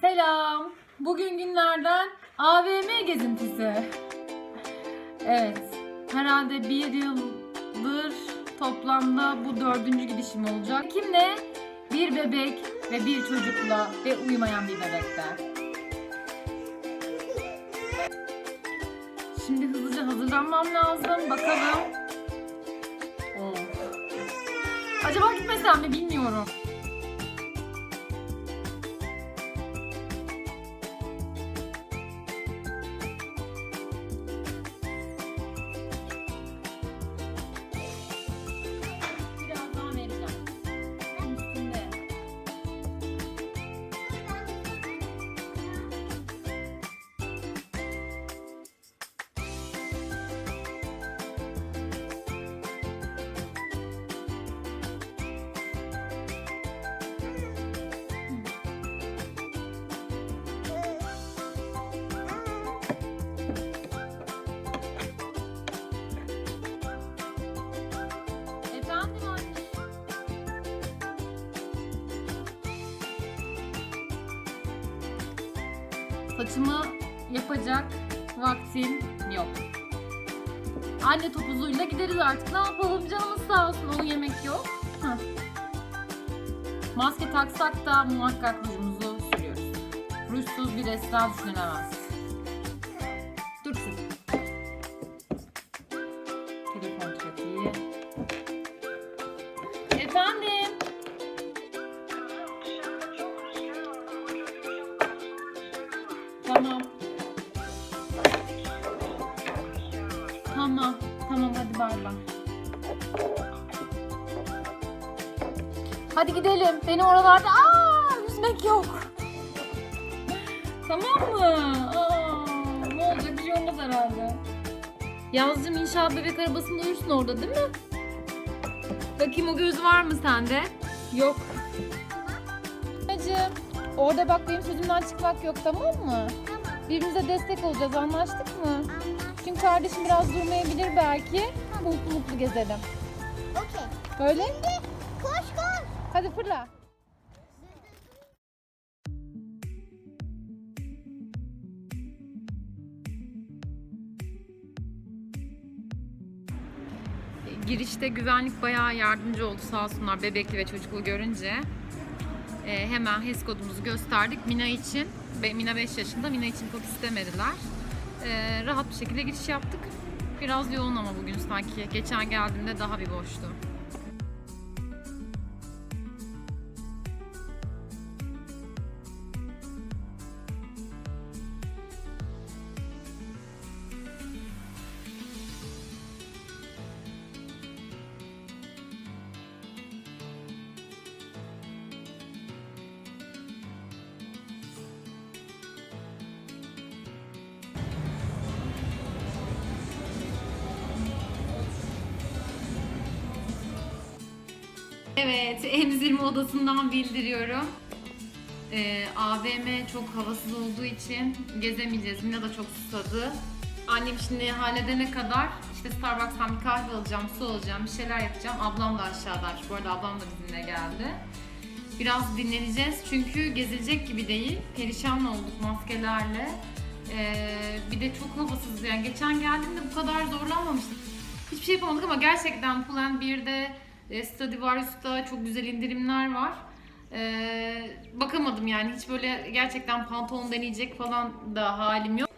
Selam. Bugün günlerden AVM gezintisi. Evet. Herhalde bir yıldır toplamda bu dördüncü gidişim olacak. Kimle? Bir bebek ve bir çocukla ve uyumayan bir bebekle. Şimdi hızlıca hazırlanmam lazım. Bakalım. Acaba gitmesem mi bilmiyorum. Saçımı yapacak vaktim yok. Anne topuzuyla gideriz artık. Ne yapalım canımız sağ olsun. Onun yemek yok. Heh. Maske taksak da muhakkak rujumuzu sürüyoruz. Rujsuz bir esra düşünemez. Hadi gidelim. Beni oralarda aa yüzmek yok. tamam mı? Aa, ne olacak bir şey olmaz herhalde. Yazcım inşaat bebek arabasında uyursun orada değil mi? Bakayım o göz var mı sende? Yok. Anneciğim, orada bak benim sözümden çıkmak yok tamam mı? Tamam. Birbirimize destek olacağız anlaştık mı? Anlaştık. Çünkü kardeşim biraz durmayabilir belki. Mutlu mutlu gezelim. Okey. Öyle? Koş koş. Hadi fırla. Girişte güvenlik bayağı yardımcı oldu sağ olsunlar bebekli ve çocuklu görünce. Ee, hemen HES kodumuzu gösterdik Mina için. Mina 5 yaşında, Mina için kod istemediler. Ee, rahat bir şekilde giriş yaptık. Biraz yoğun ama bugün sanki. Geçen geldiğimde daha bir boştu. Evet, emzirme odasından bildiriyorum. Ee, AVM çok havasız olduğu için gezemeyeceğiz. Mina da çok susadı. Annem şimdi halledene kadar işte Starbucks'tan bir kahve alacağım, su alacağım, bir şeyler yapacağım. Ablam da aşağıdaymış. Bu arada ablam da bizimle geldi. Biraz dinleneceğiz çünkü gezilecek gibi değil. Perişan olduk maskelerle. Ee, bir de çok havasız yani. Geçen geldiğimde bu kadar zorlanmamıştık. Hiçbir şey yapamadık ama gerçekten 1'de e, Stradivarius'ta çok güzel indirimler var. Ee, bakamadım yani hiç böyle gerçekten pantolon deneyecek falan da halim yok.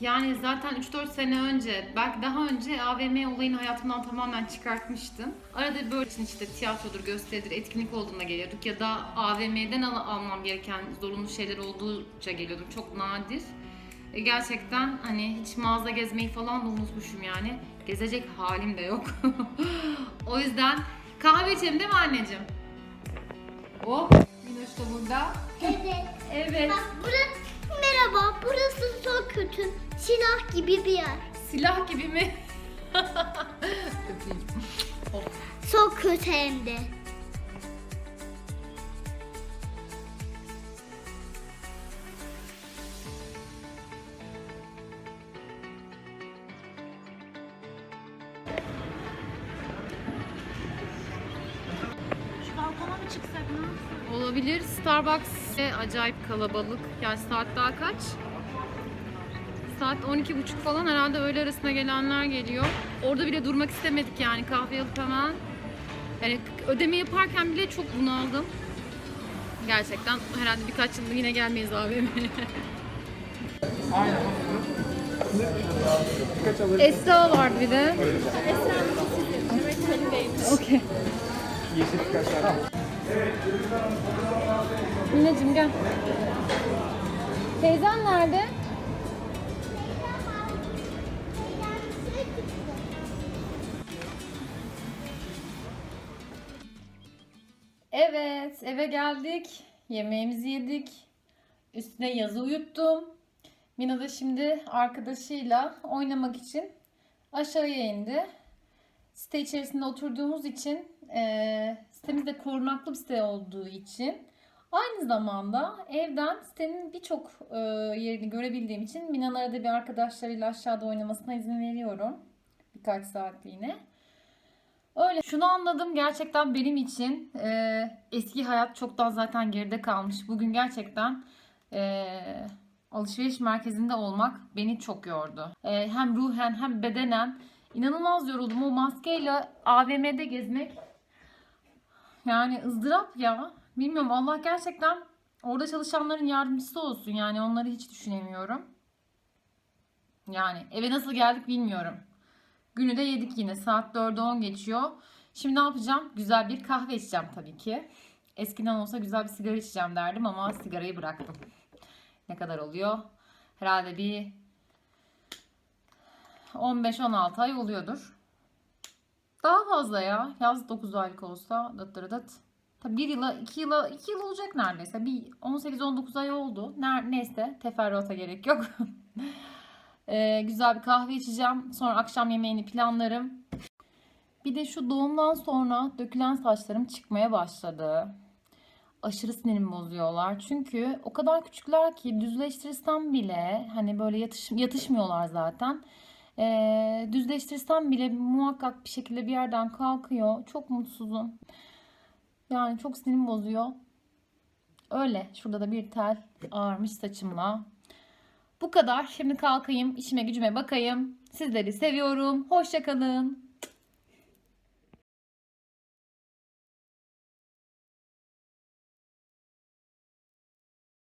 Yani zaten 3-4 sene önce, belki daha önce AVM olayını hayatımdan tamamen çıkartmıştım. Arada böyle için işte tiyatrodur, gösteridir, etkinlik olduğunda geliyorduk ya da AVM'den al- almam gereken zorunlu şeyler olduğunca geliyordum. Çok nadir. E, gerçekten hani hiç mağaza gezmeyi falan da unutmuşum yani. Gezecek halim de yok. o yüzden kahve içelim değil mi anneciğim? Hop, Minoş da burada. Evet. Evet. Bak burası merhaba. Burası çok kötü. Silah gibi bir yer. Silah gibi mi? Öpeyim. Of. Çok kötü hem de. Olabilir. Starbucks acayip kalabalık. Yani saat daha kaç? Saat 12.30 falan herhalde öğle arasına gelenler geliyor. Orada bile durmak istemedik yani kahve alıp hemen. Yani ödeme yaparken bile çok bunaldım. Gerçekten herhalde birkaç yıl yine gelmeyiz AVM'ye. Aynen. Esra var bir de. Okey. Yeşil birkaç tane. Mineciğim gel. Teyzen nerede? Evet, eve geldik. Yemeğimizi yedik. Üstüne yazı uyuttum. Mina da şimdi arkadaşıyla oynamak için aşağıya indi. Site içerisinde oturduğumuz için, e, sitemiz korunaklı bir site olduğu için aynı zamanda evden sitenin birçok e, yerini görebildiğim için Mina'nın arada bir arkadaşlarıyla aşağıda oynamasına izin veriyorum. Birkaç saatliğine. Öyle. Şunu anladım gerçekten benim için e, eski hayat çoktan zaten geride kalmış. Bugün gerçekten e, alışveriş merkezinde olmak beni çok yordu. E, hem ruhen hem bedenen inanılmaz yoruldum. O maskeyle AVM'de gezmek yani ızdırap ya. Bilmiyorum Allah gerçekten orada çalışanların yardımcısı olsun. Yani onları hiç düşünemiyorum. Yani eve nasıl geldik bilmiyorum. Günü de yedik yine. Saat 4'e 10 geçiyor. Şimdi ne yapacağım? Güzel bir kahve içeceğim tabii ki. Eskiden olsa güzel bir sigara içeceğim derdim ama sigarayı bıraktım. Ne kadar oluyor? Herhalde bir 15-16 ay oluyordur. Daha fazla ya. Yaz 9 aylık olsa dıt dıt dıt. Tabii 1 yıla 2 yıla 2 yıl olacak neredeyse. Bir 18-19 ay oldu. Ner neyse teferruata gerek yok. Ee, güzel bir kahve içeceğim. Sonra akşam yemeğini planlarım. Bir de şu doğumdan sonra dökülen saçlarım çıkmaya başladı. Aşırı sinirimi bozuyorlar. Çünkü o kadar küçükler ki düzleştirsem bile hani böyle yatış, yatışmıyorlar zaten. Ee, düzleştirsem bile muhakkak bir şekilde bir yerden kalkıyor. Çok mutsuzum. Yani çok sinirimi bozuyor. Öyle. Şurada da bir tel ağarmış saçımla. Bu kadar. Şimdi kalkayım, işime gücüme bakayım. Sizleri seviyorum. Hoşça kalın.